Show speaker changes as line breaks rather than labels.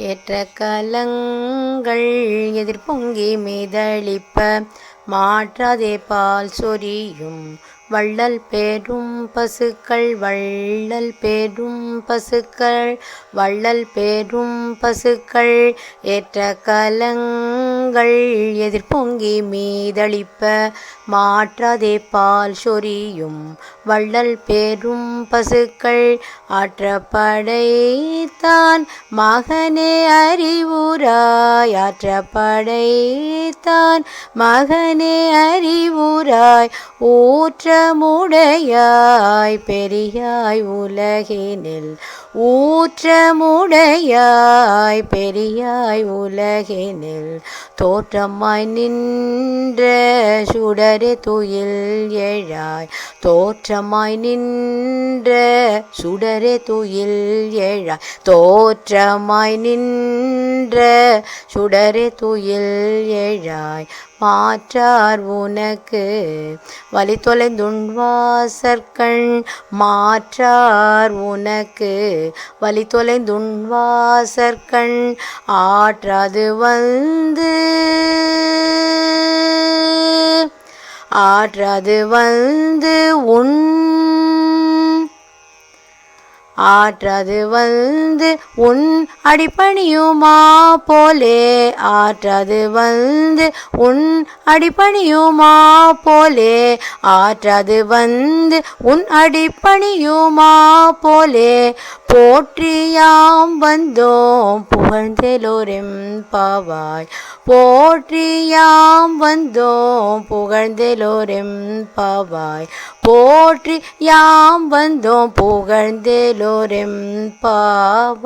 ஏற்ற கலங்கள் எதிர்பொங்கி மீதளிப்ப மாற்றாதே பால் சொரியும் வள்ளல் பேரும் பசுக்கள் வள்ளல் பேரும் பசுக்கள் வள்ளல் பேரும் பசுக்கள் ஏற்ற கலங்கள் எதிர்பொங்கி மீதளிப்ப மாற்றாதே பால் சொரியும் வள்ளல் பெரும் பசுக்கள் ஆற்றப்படைத்தான். மகனே அறிவுராய் ஆற்றப்படைத்தான். மகனே அறிவுராய் ஊற்றமுடையாய் பெரியாய் உலகினில் ஊற்றமுடையாய் பெரியாய் உலகினில் தோற்றமாய் நின்ற சுடரே துயில் எழாய். தோற்றமாய் நின்ற சுடரே துயில் எழாய். தோற்றமாய் நின்ற சுடரே துயில் எழாய். மாற்றார் உனக்கு வழி தொலைந்துண்வாசற்கண் மாற்றார் உனக்கு வழி தொலைந்துண்வாசற்கண் ஆற்றாது வந்து ஆற்றாது வந்து உன் ஆற்றது வந்து உன் அடிப்பணியுமா போலே. ஆற்றது வந்து உன் அடிப்பணியுமா போலே. ஆற்றது வந்து உன் அடிப்பணியுமா போலே. போற்றியாம் வந்தோம் புகழ்ந்தெலோரெம் பாவாய். போற்றியாம் வந்தோம் புகழ்ந்தெலோரெம் பாவாய். போற்றி யாம் வந்தோம் புகழ்ந்தெலோரெம் பாவாய்